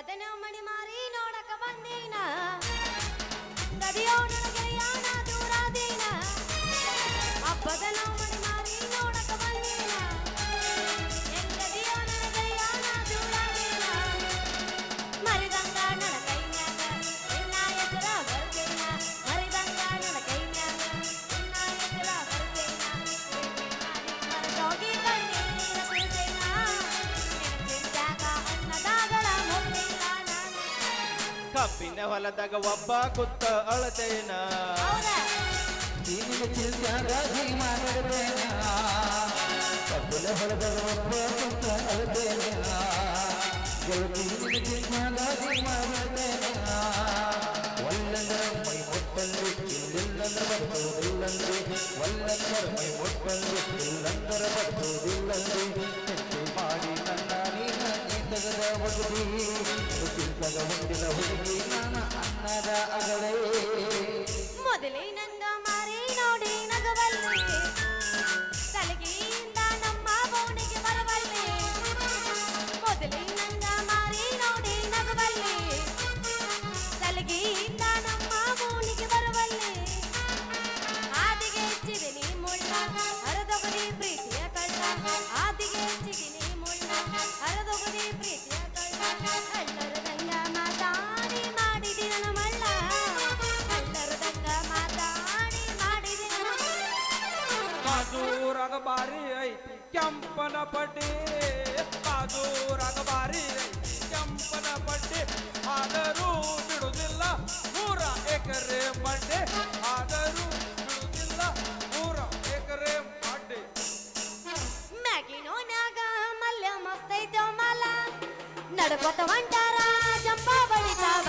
ಹಬ್ಬದನ ಮಣಿ ಮಾರಿ ನೋಡಕ ಬಂದೀನ. ನದಿಯೋ ನನಗೆಯಾನ ದೂರಾದೀನ ಹಬ್ಬದನ ಮಣಿ ಕಬ್ಬಿನ ಹೊಲದಾಗ ಒಬ್ಬ ಕುತ್ತ ಅಳತೇನ. ಹೌದಾ? ನಿನ್ನ ಚಿಂತ್ಯಾಗ ಹೀ ಮಾಡಬೇಡ ಕಬ್ಬಲ ಹೊಲದಾಗ ಒಬ್ಬ ಕುತ್ತ ಅಳತೇನ. ಒಲ್ಲಂದ್ರ ಮೈ ಮುಟ್ಟಂದು ಇಲ್ಲಿಲ್ಲಂದ್ರ ಬರ್ತುವುದಿಲ್ಲಂದ್ರೆ ಒಲ್ಲಂದ್ರ ಮೈ ಮುಟ್ಟಂದು ಇಲ್ಲಂದ್ರ ಮಾಡಿ ನನ್ನ ನೀನ ಈ ತಗದ ಹೊಂದಿದ ಹುಡುಗಿ ಅಗಳೇ ಮೊದಲೇ ಬಾರಿ ಐತಿ, ಕೆಂಪನ ಪಟ್ಟಿ ಕಾಜೂರಾಗ ಬಾರಿ ಐತಿ, ಕೆಂಪನ ಪಟ್ಟಿ ಆದರೂ ಬಿಡುವುದಿಲ್ಲ, ನೂರ ಎಕರೆ ಮಡ್ಡೆ ಆದರೂ ಬಿಡುವುದಿಲ್ಲ, ನೂರ ಎಕರೆ ಮ್ಯಾಗಿನೋ ನಾಗ ಮಲ್ಯ ಮಸ್ತೈತೋ ಮಲ. ನಡ್ಕೊತ ಹೊಂಟಾರ ಜಂಪ ಬಳಿತಾವ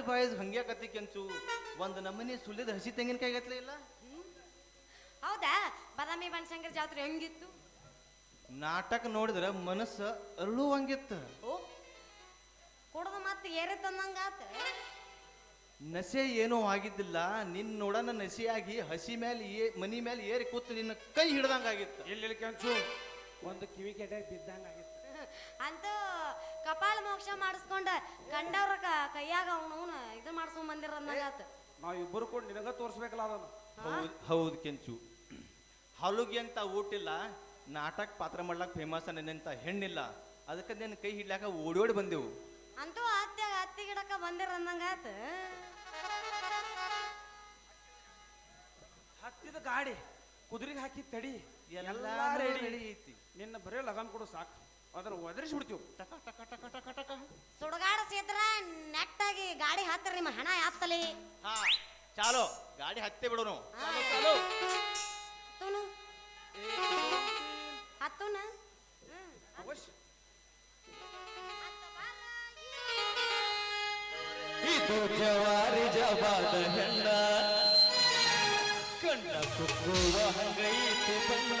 ಸ್ಮಾರ್ಟ್ ಬಾಯ್ಸ್ ಹಂಗೆ ಕತ್ತಿ ಕೆಂಚು ಒಂದ್ ನಮ್ಮನಿ ಸುಲಿದ ಹಸಿ ತೆಂಗಿನಕಾಯಿ ಗತ್ಲೆ ಇಲ್ಲ? ಹೌದಾ? ಬದಾಮಿ ಬನಶಂಕರ ಜಾತ್ರೆ ಹೆಂಗಿತ್ತು? ನಾಟಕ ನೋಡಿದ್ರ ಮನಸ್ಸ ಅರಳುವಂಗಿತ್ತು. ಓ ಕುಡ್ದ ಮತ್ತೆ ಏರೆ ತಂದಂಗಾತ? ನಸೆ ಏನೋ ಆಗಿದ್ದಿಲ್ಲ ನಿನ್ ನೋಡನ ನಸೆಯಾಗಿ ಹಸಿ ಮೇಲೆ ಏ ಮನಿ ಮೇಲೆ ಏರಿ ಕೂತು ನಿನ್ನ ಕೈ ಹಿಡ್ದಂಗಾಗಿತ್ತು. ಇಲ್ಲಿ ಕೆಂಚು? ಒಂದು ಕಿವಿ ಕೆಟ್ಟ ಬಿದ್ದಂಗಾಗಿತ್ತು. ಅಂತೂ ಕಪಾಳ ಮೋಕ್ಷ ಮಾಡಿಸ್ಕೊಂಡ ಕಂಡವ್ರ ಕೈಯಾಗ ಅವನು ಇದು ಮಾಡ್ಸ್ಕೊಂಡ್ ಬಂದಿರಂದಂಗಾತ ನಾವ್ ಇಬ್ಬರು ಕೂಡ ನಿನಗ ತೋರ್ಸ್ಬೇಕಲ್ಲ ಅದನ್ನ. ಹೌದ್ ಹೌದು ಕೆಂಚು. ಹಲುಗಿ ಅಂತ ಊಟಿಲ್ಲ ನಾಟಕ ಪಾತ್ರ ಮಾಡ್ಲಾಕ ಫೇಮಸ್ ಅನ್ನಂತ ಹೆಣ್ಣಿಲ್ಲ. ಅದಕ್ಕೆ ನಿನ್ನ ಕೈ ಹಿಡ್ಲಾಕ ಓಡಿ ಓಡಿ ಬಂದೆವು. ಅಂತೂ ಹತ್ತಿ ಹತ್ತಿ ಗಿಡಕ್ಕ ಬಂದಿರಂದಂಗಾತ ಹತ್ತಿದ ಗಾಡಿ ಕುದುರೆಗೆ ಹಾಕಿ ತಡಿ ಎಲ್ಲಾ ರೆಡಿ ಐತಿ. ನಿನ್ನ ಬರೇ ಲಗನ್ ಕೊಡು ಸಾಕು. ಅದನ್ನ ಒದರಿಸಿ ಬಿಡ್ತೀವಿ ಟಕ ಟಕ ಟಕ ಟಕ ಟಕ. ಸುಡಗಾಡ ಸೇತ್ರ ನೆಟ್ಟಾಗಿ ಗಾಡಿ ಹತ್ತಿರ ನಿಮ್ಮ ಹಣ ಯಾಪ್ತಲಿ ಹಾ ಚಾಲೋ. ಗಾಡಿ ಹತ್ತೆ ಬಿಡೋನು. ಹಾ. ಚಾಲೋ ಹತ್ತುನು? ಹತ್ತುನ? ಹ್ಮ್ ಅವಶ್ಯ. ಇದು ಜವಾರಿ ಜವಾದ ಹೆಣ್ಣ. ಕಣ್ಣ ಕುಕ್ಕುವ ಹಂಗೈತಿ ಬಣ್ಣ.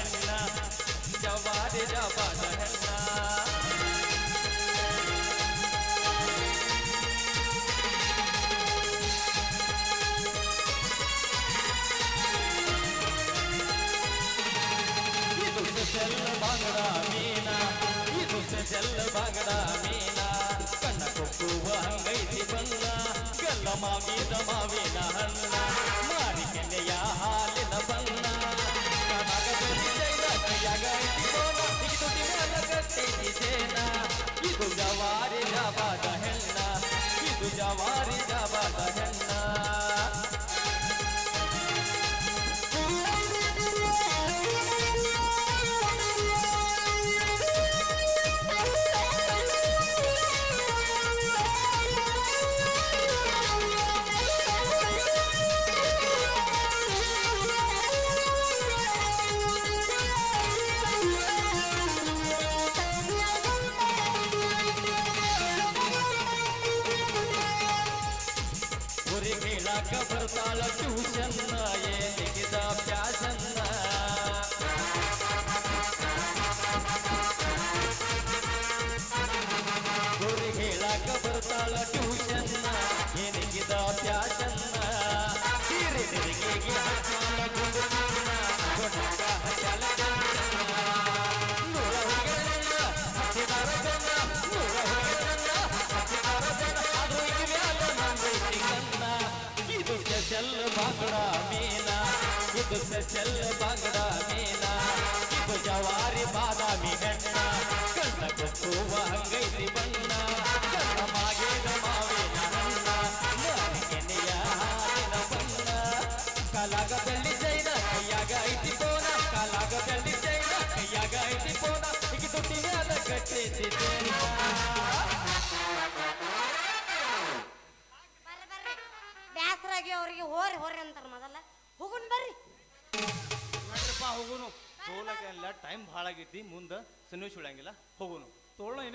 રમાવી રમાવી ના ಹೇಳಾಕ ಬರ್ತಾಳ ಟ್ಯೂಷನ್ ಏನಿಗಿದ ಪ್ಯಾಸನ್ನ ಗುರಿ ಹೇಳಾಕ ಬರ್ತಾಳ ಟ್ಯೂಷನ್ ಬೆಳ್ಳಿ ಜೈನ ಕೈಯಾಗ ಐತಿ ಜೈನ ಕೈಯಾಗ ಐತಿ ಈಗ ಬ್ಯಾಸರಾಗಿ ಅವ್ರಿಗೆ ಹೋರಿ ಹೋರಿ ಅಂತಾರ ಮೊದಲ. ಹೋಗುನ್ ಬರ್ರಿ. ನಡ್ರಪ್ಪ ಹೋಗುನು. ಟೈಮ್ ಭಾಳ ಆಗೈತಿ ಮುಂದೆ ಸನ್ನಿವೇಶ ಉಳಂಗಿಲ್ಲ ಹೋಗುನು. the only